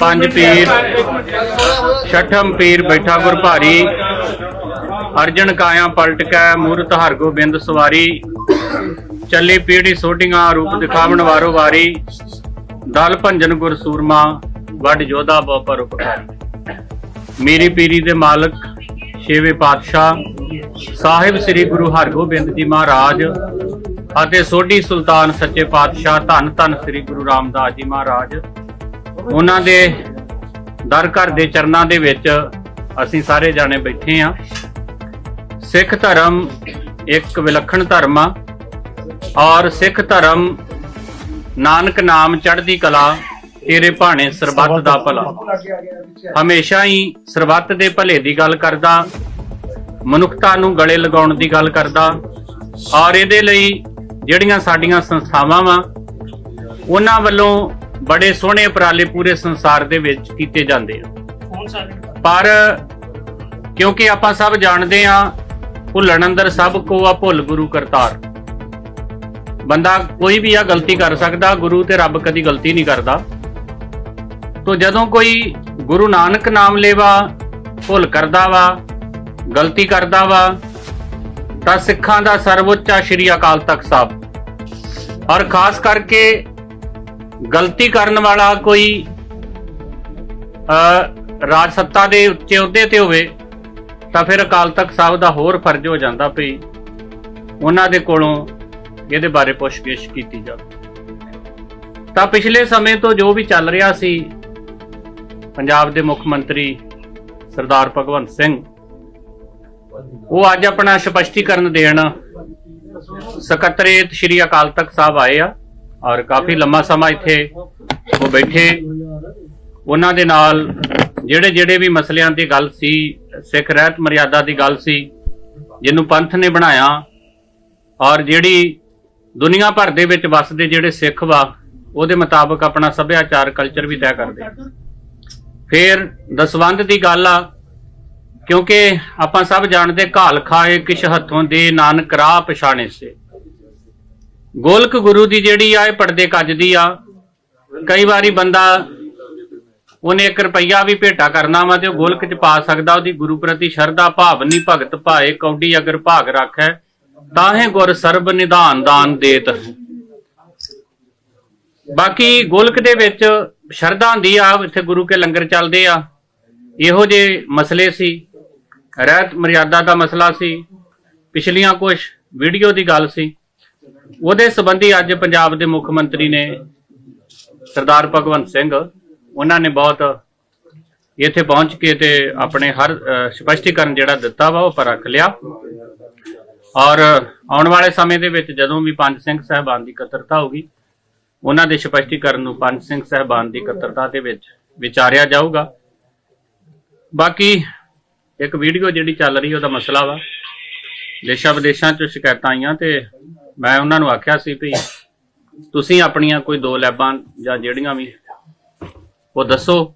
ਪੰਜ ਪੀਰ ਛਠਮ ਪੀਰ ਬੈਠਾ ਗੁਰ ਭਾਰੀ ਅਰਜਨ ਕਾਇਆ ਪਲਟ ਕੈ, ਮੂਰਤ ਹਰ ਗੋਬਿੰਦ ਸਵਾਰੀ। ਚੱਲੀ ਪੀੜੀ ਸੋਢੀਆਂ, ਰੂਪ ਦਿਖਾਵਣ ਵਾਰੋ ਵਾਰੀ। ਦਲ ਭੰਜਨ ਗੁਰ ਸੂਰਮਾ ਵੱਡ ਯੋਧਾ ਬਹੁ ਪਰ ਉਪਕਾਰੀ। ਮੇਰੀ ਪੀਰੀ ਦੇ ਮਾਲਕ, ਛੇਵੇਂ ਪਾਤਸ਼ਾਹ, ਸਾਹਿਬ ਸ੍ਰੀ ਗੁਰੂ ਹਰਗੋਬਿੰਦ ਜੀ ਮਹਾਰਾਜ ਅਤੇ ਸੋਢੀ ਸੁਲਤਾਨ ਸੱਚੇ ਪਾਤਸ਼ਾਹ ਧੰਨ ਧੰਨ ਸ੍ਰੀ ਗੁਰੂ ਰਾਮਦਾਸ ਜੀ ਮਹਾਰਾਜ। ਉਹਨਾਂ ਦੇ ਦਰ ਘਰ ਦੇ ਚਰਨਾਂ ਦੇ ਵਿੱਚ ਅਸੀਂ ਸਾਰੇ ਜਾਣੇ ਬੈਠੇ ਆ ਸਿੱਖ ਧਰਮ ਇੱਕ ਵਿਲੱਖਣ ਧਰਮ ਆ ਔਰ ਸਿੱਖ ਧਰਮ ਨਾਨਕ ਨਾਮ ਚੜ੍ਹਦੀ ਕਲਾ ਤੇਰੇ ਭਾਣੇ ਸਰਬੱਤ ਦਾ ਭਲਾ। ਹਮੇਸ਼ਾ ਹੀ ਸਰਬੱਤ ਦੇ ਭਲੇ ਦੀ ਗੱਲ ਕਰਦਾ, ਮਨੁੱਖਤਾ ਨੂੰ ਗਲੇ ਲਗਾਉਣ ਦੀ ਗੱਲ ਕਰਦਾ ਔਰ ਇਹਦੇ ਲਈ ਜਿਹੜੀਆਂ ਸਾਡੀਆਂ ਸੰਸਥਾਵਾਂ ਵਾ, ਉਹਨਾਂ ਵੱਲੋਂ ਬੜੇ ਸੋਹਣੇ ਉਪਰਾਲੇ ਪੂਰੇ ਸੰਸਾਰ ਦੇ ਵਿੱਚ ਕੀਤੇ ਜਾਂਦੇ ਆ। ਪਰ ਕਿਉਂਕਿ ਆਪਾਂ ਸਭ ਜਾਣਦੇ ਆ ਭੁੱਲਣ ਅੰਦਰ ਸਭ ਕੋ ਆ ਭੁੱਲ ਗੁਰੂ ਕਰਤਾਰ। ਬੰਦਾ ਕੋਈ ਵੀ ਆ ਗਲਤੀ ਕਰ ਸਕਦਾ ਗੁਰੂ ਤੇ ਰੱਬ ਕਦੀ ਗਲਤੀ ਨਹੀਂ ਕਰਦਾ। ਤੋ ਜਦੋਂ ਕੋਈ ਗੁਰੂ ਨਾਨਕ ਨਾਮ ਲੇਵਾ ਭੁੱਲ ਕਰਦਾ ਵਾ ਗਲਤੀ ਕਰਦਾ ਵਾ ਤਾਂ ਸਿੱਖਾਂ ਦਾ ਸਰਵਉੱਚਾ ਸ਼੍ਰੀ ਅਕਾਲ ਤਖਤ ਸਾਹਿਬ। ਔਰ ਖਾਸ ਕਰਕੇ ਗਲਤੀ ਕਰਨ ਵਾਲਾ ਕੋਈ, ਅ ਰਾਜ ਸੱਤਾ ਦੇ ਉੱਚੇ ਅਹੁਦੇ ਤੇ ਹੋਵੇ, ਤਾਂ ਫਿਰ ਅਕਾਲ ਤਖਤ ਸਾਹਿਬ ਦਾ ਹੋਰ ਫਰਜ਼ ਹੋ ਜਾਂਦਾ ਭਈ ਉਹਨਾਂ ਦੇ ਕੋਲੋਂ ਇਹਦੇ ਬਾਰੇ ਪੁੱਛਗਿੱਛ ਕੀਤੀ ਜਾਵੇ। ਤਾਂ ਪਿਛਲੇ ਸਮੇਂ ਤੋਂ ਜੋ ਵੀ ਚੱਲ ਰਿਹਾ ਸੀ, ਪੰਜਾਬ ਦੇ ਮੁੱਖ ਮੰਤਰੀ ਸਰਦਾਰ ਭਗਵੰਤ ਸਿੰਘ, ਉਹ ਅੱਜ ਆਪਣਾ ਸਪਸ਼ਟੀਕਰਨ ਦੇਣ ਸਕੱਤਰੇਤ ਸ਼੍ਰੀ ਅਕਾਲ ਤਖਤ ਸਾਹਿਬ ਆਏ ਆ। ਔਰ ਕਾਫੀ ਲੰਮਾ ਸਮਾਂ ਇੱਥੇ ਉਹ ਬੈਠੇ। ਉਹਨਾਂ ਦੇ ਨਾਲ ਜਿਹੜੇ ਜਿਹੜੇ ਵੀ ਮਸਲਿਆਂ ਦੀ ਗੱਲ ਸੀ, ਸਿੱਖ ਰਹਿਤ ਮਰਿਆਦਾ ਦੀ ਗੱਲ ਸੀ, ਜਿਹਨੂੰ ਪੰਥ ਨੇ ਬਣਾਇਆ, ਔਰ ਜਿਹੜੀ ਦੁਨੀਆ ਭਰ ਦੇ ਵਿੱਚ ਵਸਦੇ ਜਿਹੜੇ ਸਿੱਖ ਵਾ, ਉਹਦੇ ਮੁਤਾਬਕ ਆਪਣਾ ਸੱਭਿਆਚਾਰ ਕਲਚਰ ਵੀ ਤੈਅ ਕਰਦੇ। ਫਿਰ ਦਸਵੰਧ ਦੀ ਗੱਲ ਆ, ਕਿਉਂਕਿ ਆਪਾਂ ਸਭ ਜਾਣਦੇ ਘਾਲ ਖਾਏ ਕਿਛ ਹੱਥੋਂ ਦੇ, ਨਾਨਕ ਰਾਹ ਪਛਾਣੇ ਸੇ। ਗੋਲਕ ਗੁਰੂ ਦੀ ਜਿਹੜੀ ਆ, ਇਹ ਪਰਦੇ ਕੱਜਦੀ ਆ। ਕਈ ਵਾਰੀ ਬੰਦਾ ਉਹਨੇ 1 ਰੁਪਈਆ ਵੀ ਭੇਟਾ ਕਰਨਾ ਵਾ ਤੇ ਉਹ ਗੋਲਕ ਚ ਪਾ ਸਕਦਾ, ਉਹਦੀ ਗੁਰੂ ਪ੍ਰਤੀ ਸ਼ਰਧਾ ਭਾਵਨੀ ਭਗਤ ਭਾਏ, ਕੌਡੀ ਅਗਰ ਭਾਗ ਰੱਖੈ, ਤਾਹੇ ਗੁਰ ਸਰਬ ਨਿਧਾਨ ਦਾਨ ਦੇਤ। ਬਾਕੀ ਗੋਲਕ ਦੇ ਵਿੱਚ ਸ਼ਰਧਾ ਹੁੰਦੀ ਆ, ਇੱਥੇ ਗੁਰੂ ਕੇ ਲੰਗਰ ਚੱਲਦੇ ਆ। ਇਹੋ ਜੇ ਮਸਲੇ ਸੀ। ਰਹਿਤ ਮਰਿਆਦਾ ਦਾ ਮਸਲਾ ਸੀ। ਪਿਛਲੀਆਂ ਕੁਝ ਵੀਡੀਓ ਦੀ ਗੱਲ ਸੀ। ਉਹਦੇ ਸੰਬੰਧੀ ਅੱਜ ਪੰਜਾਬ ਦੇ ਮੁੱਖ ਮੰਤਰੀ ਨੇ ਸਰਦਾਰ ਭਗਵੰਤ ਸਿੰਘ ਉਹਨਾਂ ਨੇ ਬਹੁਤ ਇੱਥੇ ਪਹੁੰਚ ਕੇ ਤੇ ਆਪਣੇ ਹਰ ਅ, ਸਪਸ਼ਟੀਕਰਨ ਜਿਹੜਾ ਦਿੱਤਾ ਵਾ ਉਹ ਪਰ ਰੱਖ ਲਿਆ। ਔਰ ਆਉਣ ਵਾਲੇ ਸਮੇਂ ਦੇ ਵਿੱਚ ਜਦੋਂ ਵੀ ਪੰਜ ਸਿੰਘ ਸਾਹਿਬਾਨ ਦੀ ਇਕੱਤਰਤਾ ਹੋਗੀ ਉਹਨਾਂ ਦੇ ਸਪਸ਼ਟੀਕਰਨ ਨੂੰ ਪੰਜ ਸਿੰਘ ਸਾਹਿਬਾਨ ਦੀ ਇਕੱਤਰਤਾ ਦੇ ਵਿੱਚ ਵਿਚਾਰਿਆ ਜਾਊਗਾ। ਬਾਕੀ ਇੱਕ ਵੀਡੀਓ ਜਿਹੜੀ ਚੱਲ ਰਹੀ ਉਹਦਾ ਮਸਲਾ ਵਾ ਦੇਸ਼ਾਂ ਵਿਦੇਸ਼ਾਂ ਚ ਸ਼ਿਕਾਇਤਾਂ ਆਈਆਂ ਤੇ ਮੈਂ ਉਹਨਾਂ ਨੂੰ ਆਖਿਆ ਸੀ ਵੀ ਤੁਸੀਂ ਆਪਣੀਆਂ ਕੋਈ ਦੋ ਲੈਬਾਂ ਜਾਂ ਜਿਹੜੀਆਂ ਵੀ, ਉਹ ਦੱਸੋ।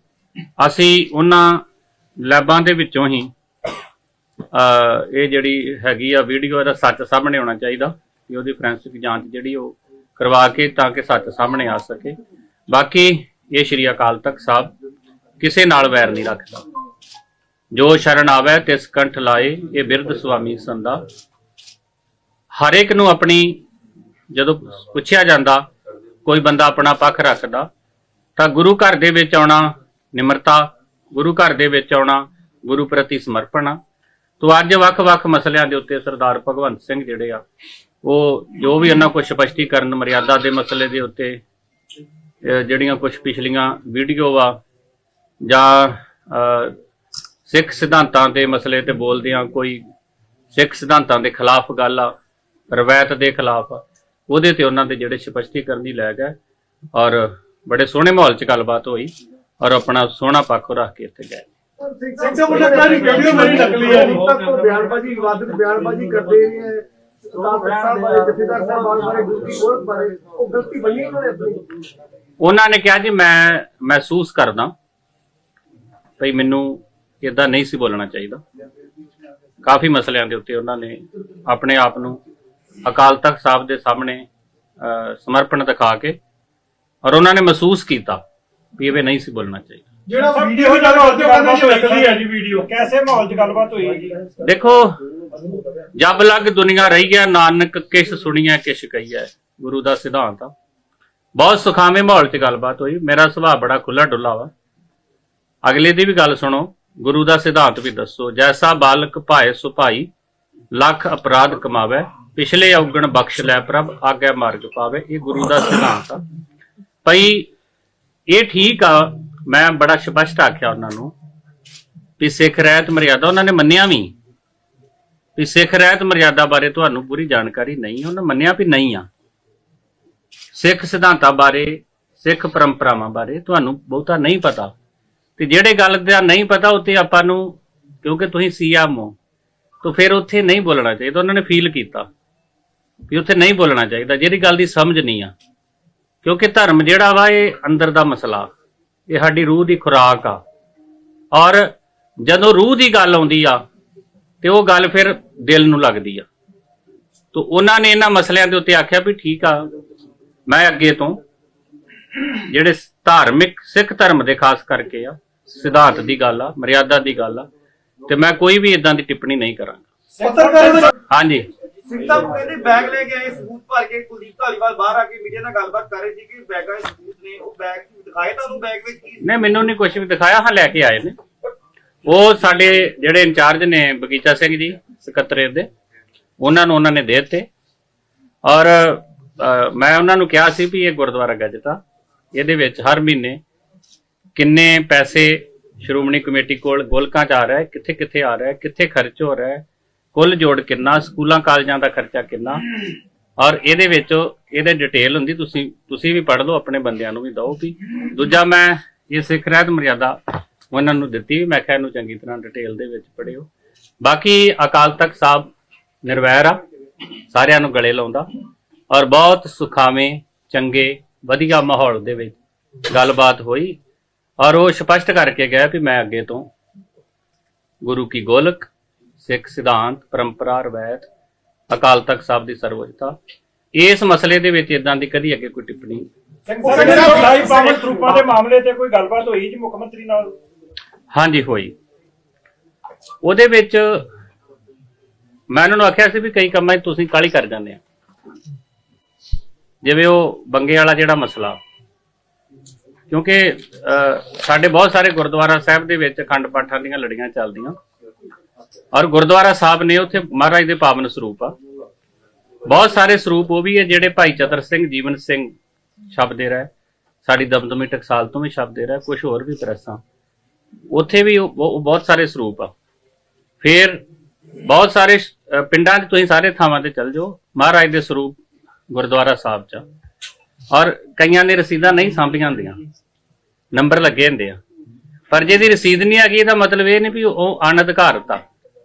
ਅਸੀਂ ਉਹਨਾਂ ਲੈਬਾਂ ਦੇ ਵਿੱਚੋਂ ਹੀ ਇਹ ਜਿਹੜੀ ਹੈਗੀ ਆ ਵੀਡੀਓ, ਇਹਦਾ ਸੱਚ ਸਾਹਮਣੇ ਆਉਣਾ ਚਾਹੀਦਾ ਕਿ ਉਹਦੀ ਫੋਰੈਂਸਿਕ ਜਾਂਚ ਜਿਹੜੀ ਉਹ ਕਰਵਾ ਕੇ ਤਾਂ ਕਿ ਸੱਚ ਸਾਹਮਣੇ ਆ ਸਕੇ। ਬਾਕੀ ਇਹ ਸ਼੍ਰੀ ਅਕਾਲ ਤਖਤ ਸਾਹਿਬ ਕਿਸੇ ਨਾਲ ਵੈਰ ਨਹੀਂ ਰੱਖਦਾ। ਜੋ ਸ਼ਰਨ ਆਵੇ, ਤਿਸ ਕੰਠ ਲਾਏ, ਇਹ ਬਿਰਧ ਸੁਆਮੀ ਸੰਦਾ ਹਰ ਇੱਕ ਨੂੰ ਆਪਣੀ ਜਦੋਂ ਪੁੱਛਿਆ ਜਾਂਦਾ, ਕੋਈ ਬੰਦਾ ਆਪਣਾ ਪੱਖ ਰੱਖਦਾ, ਤਾਂ ਗੁਰੂ ਘਰ ਦੇ ਵਿੱਚ ਆਉਣਾ ਨਿਮਰਤਾ, ਗੁਰੂ ਘਰ ਦੇ ਵਿੱਚ ਆਉਣਾ ਗੁਰੂ ਪ੍ਰਤੀ ਸਮਰਪਣ ਆ। ਤੋ ਅੱਜ ਵੱਖ-ਵੱਖ ਮਸਲਿਆਂ ਦੇ ਉੱਤੇ ਸਰਦਾਰ ਭਗਵੰਤ ਸਿੰਘ ਜਿਹੜੇ ਆ, ਉਹ ਜੋ ਵੀ ਉਹਨਾਂ ਕੋਲ ਸਪਸ਼ਟੀਕਰਨ, ਮਰਿਆਦਾ ਦੇ ਮਸਲੇ ਦੇ ਉੱਤੇ ਜਿਹੜੀਆਂ ਕੁਝ ਪਿਛਲੀਆਂ ਵੀਡੀਓ ਆ, ਜਾਂ ਸਿੱਖ ਸਿਧਾਂਤਾਂ ਦੇ ਮਸਲੇ ਤੇ ਬੋਲਦੇ ਆ, ਕੋਈ ਸਿੱਖ ਸਿਧਾਂਤਾਂ ਦੇ ਖਿਲਾਫ ਗੱਲ ਆ ਰਵਾਇਤ ਦੇ ਖਿਲਾਫ ਉਹਦੇ ਤੇ ਉਹਨਾਂ ਦੇ ਜਿਹੜੇ ਸਪਸ਼ਟੀਕਰਨ ਹੀ ਲੈ ਗਏ ਔਰ ਬੜੇ ਸੋਹਣੇ ਮਾਹੌਲ 'ਚ ਗੱਲਬਾਤ ਹੋਈ ਔਰ ਆਪਣਾ ਸੋਹਣਾ ਪੱਖ ਉਹ ਰੱਖ ਕੇ ਇੱਥੇ ਗਏ। ਕਾਰੀ ਵੀਡੀਓ ਮੇਰੀ ਨਕਲੀ ਬਿਆਨਬਾਜ਼ੀ ਵਿਵਾਦਿਤ ਬਿਆਨਬਾਜ਼ੀ ਕਰਦੇ ਦੀ ਨੇ ਉਹਨਾਂ ਨੇ ਕਿਹਾ ਜੀ ਮੈਂ ਮਹਿਸੂਸ ਕਰਦਾ ਭਈ ਮੈਨੂੰ ਇਦਾਂ ਨਹੀਂ ਸੀ ਬੋਲਣਾ ਚਾਹੀਦਾ। ਕਾਫੀ ਮਸਲਿਆਂ ਦੇ ਉੱਤੇ ਉਹਨਾਂ ਨੇ ਆਪਣੇ ਆਪ ਨੂੰ ਅਕਾਲ ਤਖਤ ਸਾਹਿਬ ਦੇ ਸਾਹਮਣੇ ਸਮਰਪਣ ਦਿਖਾ ਕੇ ਔਰ ਉਹਨਾਂ ਨੇ ਮਹਿਸੂਸ ਕੀਤਾ ਵੀ ਇਹ ਨਹੀਂ ਸੀ ਬੋਲਣਾ ਚਾਹੀਦਾ। ਜਿਹੜਾ ਵੀਡੀਓ ਜਿਹੜਾ ਉਹ ਕਹਿੰਦੇ ਸੀ ਨਕਲੀ ਹੈ ਜੀ ਵੀਡੀਓ ਕੈਸੇ ਮਾਹੌਲ 'ਚ ਗੱਲਬਾਤ ਹੋਈ ਹੈ ਜੀ? ਦੇਖੋ ਜਬ ਲਗ ਦੁਨੀਆ ਰਹੀ ਹੈ ਨਾਨਕ ਕਿਸ ਸੁਣੀਐ ਕਿਛ ਕਹੀਐ ਗੁਰੂ ਦਾ ਸਿਧਾਂਤ ਆ। ਬਹੁਤ ਸੁਖਾਵੇਂ ਮਾਹੌਲ 'ਚ ਗੱਲਬਾਤ ਹੋਈ। ਮੇਰਾ ਸੁਭਾਅ ਬੜਾ ਖੁੱਲਾ ਡੁੱਲਾ ਵਾ। ਅਗਲੇ ਦੀ ਵੀ ਗੱਲ ਸੁਣੋ ਗੁਰੂ ਦਾ ਸਿਧਾਂਤ ਵੀ ਦੱਸੋ ਜੈਸਾ ਬਾਲਕ ਭਾਏ ਸੁਭਾਈ ਲੱਖ ਅਪਰਾਧ ਕਮਾਵੇ ਪਿਛਲੇ ਔਗਣ ਬਖਸ਼ ਲੈ ਪ੍ਰਭ, ਆਗਿਆ ਮਾਰਗ ਪਾਵੇ, ਇਹ ਗੁਰੂ ਦਾ ਸਿਧਾਂਤ ਆ। ਭਈ ਇਹ ਠੀਕ ਆ, ਮੈਂ ਬੜਾ ਸਪਸ਼ਟ ਆਖਿਆ ਉਹਨਾਂ ਨੂੰ ਵੀ ਸਿੱਖ ਰਹਿਤ ਮਰਿਆਦਾ, ਉਹਨਾਂ ਨੇ ਮੰਨਿਆ ਵੀ। ਵੀ ਸਿੱਖ ਰਹਿਤ ਮਰਿਆਦਾ ਬਾਰੇ ਤੁਹਾਨੂੰ ਪੂਰੀ ਜਾਣਕਾਰੀ ਨਹੀਂ, ਉਹਨਾਂ ਮੰਨਿਆ ਵੀ ਨਹੀਂ ਆ। ਸਿੱਖ ਸਿਧਾਂਤਾਂ ਬਾਰੇ, ਸਿੱਖ ਪਰੰਪਰਾਵਾਂ ਬਾਰੇ ਤੁਹਾਨੂੰ ਬਹੁਤਾ ਨਹੀਂ ਪਤਾ। ਤੇ ਜਿਹੜੇ ਗੱਲ ਦਾ ਨਹੀਂ ਪਤਾ ਉੱਤੇ ਆਪਾਂ ਨੂੰ, ਕਿਉਂਕਿ ਤੁਸੀਂ ਸੀਐਮ ਹੋ, ਤਾਂ ਫਿਰ ਉੱਥੇ ਨਹੀਂ ਬੋਲਣਾ ਚਾਹੀਦਾ, ਉਹਨਾਂ ਨੇ ਫੀਲ ਕੀਤਾ। ਵੀ ਉੱਥੇ ਨਹੀਂ ਬੋਲਣਾ ਚਾਹੀਦਾ ਜਿਹੜੀ ਗੱਲ ਦੀ ਸਮਝ ਨਹੀਂ ਆ। ਕਿਉਂਕਿ ਧਰਮ ਜਿਹੜਾ ਵਾ ਇਹ ਅੰਦਰ ਦਾ ਮਸਲਾ। ਇਹ ਸਾਡੀ ਰੂਹ ਦੀ ਖੁਰਾਕ ਆ। ਔਰ ਜਦੋਂ ਰੂਹ ਦੀ ਗੱਲ ਆਉਂਦੀ ਆ ਤੇ ਉਹ ਗੱਲ ਫਿਰ ਦਿਲ ਨੂੰ ਲੱਗਦੀ ਆ। ਤੋ ਉਹਨਾਂ ਨੇ ਇਹਨਾਂ ਮਸਲਿਆਂ ਦੇ ਉੱਤੇ ਆਖਿਆ ਵੀ ਠੀਕ ਆ ਮੈਂ ਅੱਗੇ ਤੋਂ ਜਿਹੜੇ ਧਾਰਮਿਕ ਸਿੱਖ ਧਰਮ ਦੇ ਖਾਸ ਕਰਕੇ ਆ ਸਿਧਾਂਤ ਦੀ ਗੱਲ ਆ ਮਰਿਆਦਾ ਦੀ ਗੱਲ ਆ ਤੇ ਮੈਂ ਕੋਈ ਵੀ ਇਦਾਂ ਦੀ ਟਿੱਪਣੀ ਨਹੀਂ ਕਰਾਂਗਾ। ਹਾਂਜੀ। ਸਿੰਘ ਸਾਹਿਬ ਕਹਿੰਦੇ ਬੈਗ ਲੈ ਕੇ ਆਏ, ਸਬੂਤ ਭਰ ਕੇ ਕੁਲਦੀਪ ਧਾਲੀਵਾਲ ਬਾਹਰ ਆ ਕੇ ਮੀਡੀਆ ਨਾਲ ਗੱਲਬਾਤ ਕਰ ਰਹੇ ਸੀ ਕਿ ਬੈਗਾਂ ਦੇ ਸਬੂਤ ਨੇ, ਉਹ ਬੈਗ ਦਿਖਾਏ ਤੁਹਾਨੂੰ ਬੈਗ ਵਿੱਚ ਕੀ ਨਹੀਂ, ਮੈਨੂੰ ਨਹੀਂ ਕੁਝ ਵੀ ਦਿਖਾਇਆ, ਹਾਂ ਲੈ ਕੇ ਆਏ ਨੇ। ਉਹ ਸਾਡੇ ਜਿਹੜੇ ਇੰਚਾਰਜ ਨੇ ਬਗੀਚਾ ਸਿੰਘ ਜੀ, ਸਕੱਤਰੇਤ ਦੇ, ਉਹਨਾਂ ਨੂੰ ਉਹਨਾਂ ਨੇ ਦੇ ਦਿੱਤੇ। ਔਰ ਮੈਂ ਉਹਨਾਂ ਨੂੰ ਕਿਹਾ ਸੀ ਵੀ ਇਹ ਗੁਰਦੁਆਰਾ ਗੱਜਟ ਇਹਦੇ ਵਿੱਚ ਹਰ ਮਹੀਨੇ ਕਿੰਨੇ ਪੈਸੇ ਸ਼੍ਰੋਮਣੀ ਕਮੇਟੀ ਕੋਲ ਗੋਲਕਾਂ ਚ ਆ ਰਿਹਾ ਹੈ ਕਿੱਥੇ ਕਿੱਥੇ ਆ ਰਿਹਾ ਹੈ, ਕਿੱਥੇ ਖਰਚ ਹੋ ਰਿਹਾ ਹੈ ਕੁੱਲ ਜੋੜ ਕਿੰਨਾ, ਸਕੂਲਾਂ, ਕਾਲਜਾਂ ਦਾ ਖਰਚਾ ਕਿੰਨਾ? ਔਰ ਇਹਦੇ ਵਿੱਚ ਇਹਦੇ ਡਿਟੇਲ ਹੁੰਦੀ, ਤੁਸੀਂ ਤੁਸੀਂ ਵੀ ਪੜ੍ਹ ਲਓ, ਆਪਣੇ ਬੰਦਿਆਂ ਨੂੰ ਵੀ ਦਿਓ ਵੀ। ਦੂਜਾ ਮੈਂ ਇਹ ਸਿੱਖ ਰਹਿਤ ਮਰਿਆਦਾ ਉਹਨਾਂ ਨੂੰ ਦਿੱਤੀ ਵੀ, ਮੈਂ ਕਿਹਾ ਇਹਨੂੰ ਚੰਗੀ ਤਰ੍ਹਾਂ ਡਿਟੇਲ ਦੇ ਵਿੱਚ ਪੜ੍ਹਿਓ। ਬਾਕੀ ਅਕਾਲ ਤਖਤ ਸਾਹਿਬ ਨਿਰਵੈਰ ਆ, ਸਾਰਿਆਂ ਨੂੰ ਗਲੇ ਲਾਉਂਦਾ। ਔਰ ਬਹੁਤ ਸੁਖਾਵੇਂ, ਚੰਗੇ, ਵਧੀਆ ਮਾਹੌਲ ਦੇ ਵਿੱਚ ਗੱਲਬਾਤ ਹੋਈ। ਔਰ ਉਹ ਸਪਸ਼ਟ ਕਰਕੇ ਗਿਆ ਵੀ ਮੈਂ ਅੱਗੇ ਤੋਂ ਗੁਰੂ ਕੀ ਗੋਲਕ ਸਿੱਖ ਸਿਧਾਂਤ ਪਰੰਪਰਾ ਰਵਾਇਤ ਅਕਾਲ ਤਖਤ ਸਾਹਿਬ ਦੀ ਸਰਵਉੱਚਤਾ ਇਸ ਮਸਲੇ ਦੇ ਵਿੱਚ ਇਦਾਂ ਦੀ ਕਦੀ ਅੱਗੇ ਕੋਈ ਟਿੱਪਣੀ ਸਿੰਘ ਸਾਹਿਬ ਲਾਈਵ ਪਾਵਰ ਟਰੂਪਾਂ ਦੇ ਮਾਮਲੇ ਤੇ ਕੋਈ ਗੱਲਬਾਤ ਹੋਈ ਜੀ ਮੁੱਖ ਮੰਤਰੀ ਨਾਲ? ਹਾਂਜੀ ਹੋਈ। ਉਹਦੇ ਵਿੱਚ ਮੈਂ ਉਹਨਾਂ ਨੂੰ ਆਖਿਆ ਸੀ ਵੀ ਕਈ ਕੰਮਾਂ 'ਚ ਤੁਸੀਂ ਕਾਲੀ ਕਰ ਜਾਂਦੇ ਆ। ਜਿਵੇਂ ਉਹ ਬੰਗੇ ਵਾਲਾ ਜਿਹੜਾ ਮਸਲਾ ਕਿਉਂਕਿ ਸਾਡੇ ਬਹੁਤ ਸਾਰੇ ਗੁਰਦੁਆਰਾ ਸਾਹਿਬ ਦੇ ਵਿੱਚ ਅਖੰਡ ਪਾਠਾਂ ਦੀਆਂ ਲੜੀਆਂ ਚੱਲਦੀਆਂ। ਔਰ ਗੁਰਦੁਆਰਾ ਸਾਹਿਬ ਨੇ ਉੱਥੇ ਮਹਾਰਾਜ ਦੇ ਪਾਵਨ ਸਰੂਪ ਆ। ਬਹੁਤ ਸਾਰੇ ਸਰੂਪ ਉਹ ਵੀ ਹੈ ਜਿਹੜੇ ਭਾਈ ਚਤਰ ਸਿੰਘ, ਜੀਵਨ ਸਿੰਘ ਛਪਦੇ ਰਹੇ। ਸਾਡੀ ਦਮਦਮੀ ਟਕਸਾਲ ਤੋਂ ਵੀ ਛਪਦੇ ਰਹੇ ਕੁਝ ਹੋਰ ਵੀ ਪ੍ਰੈਸਾਂ। ਉੱਥੇ ਵੀ ਬਹੁਤ ਸਾਰੇ ਸਰੂਪ ਆ। ਫਿਰ ਬਹੁਤ ਸਾਰੇ ਪਿੰਡਾਂ 'ਚ ਤੁਸੀਂ ਸਾਰੇ ਥਾਵਾਂ ਤੇ ਚੱਲ ਜਾਓ, ਮਹਾਰਾਜ ਦੇ ਸਰੂਪ ਗੁਰਦੁਆਰਾ ਸਾਹਿਬ 'ਚ ਔਰ ਕਈਆਂ ਨੇ ਰਸੀਦਾਂ ਨਹੀਂ ਸਾਂਭੀਆਂ ਹੁੰਦੀਆਂ। ਨੰਬਰ ਲੱਗੇ ਹੁੰਦੇ ਆ। ਪਰ ਜਿਹਦੀ ਰਸੀਦ ਨਹੀਂ ਆ ਗਈ ਇਹਦਾ ਮਤਲਬ ਇਹ ਨਹੀਂ ਵੀ ਉਹ ਅਣਅਧਿਕਾਰਤ ਆ।